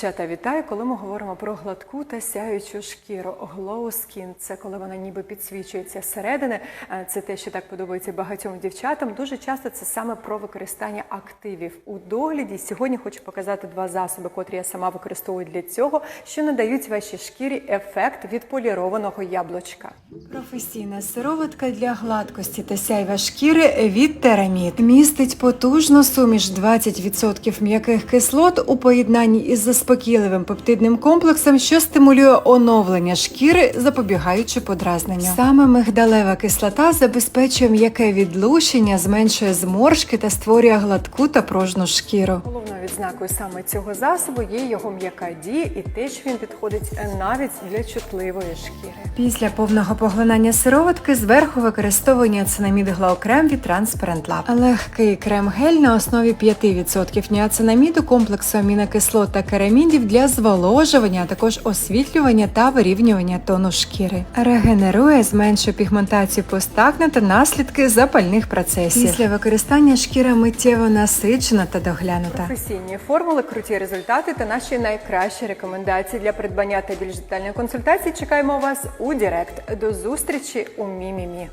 Дівчата, вітаю! Коли ми говоримо про гладку та сяючу шкіру, glow skin – це коли вона ніби підсвічується зсередини. Е, Це те, що так подобається багатьом дівчатам. Дуже часто це саме про використання активів у догляді. Сьогодні хочу показати два засоби, котрі я сама використовую для цього, що надають вашій шкірі ефект від полірованого яблучка. Професійна сироватка для гладкості та сяйва шкіри від Терамід містить потужну суміш 20% м'яких кислот у поєднанні із заспокійливим пептидним комплексом, що стимулює оновлення шкіри, запобігаючи подразненню. Саме мигдалева кислота забезпечує м'яке відлущення, зменшує зморшки та створює гладку та пружну шкіру. Відзнакою саме цього засобу є його м'яка дія і те, що він підходить навіть для чутливої шкіри. Після повного поглинання сироватки зверху використовування цинамід глаукрем від Transparent Lab. Легкий крем-гель на основі 5% ніацинаміду, комплексу амінокислот та керамідів для зволожування, а також освітлювання та вирівнювання тону шкіри. Регенерує, зменшує пігментацію постакне та наслідки запальних процесів. Після використання шкіра миттєво насичена та доглянута. Професійні формули, круті результати та наші найкращі рекомендації для придбання та більш детальної консультації. Чекаємо вас у Директ. До зустрічі у Мімімі.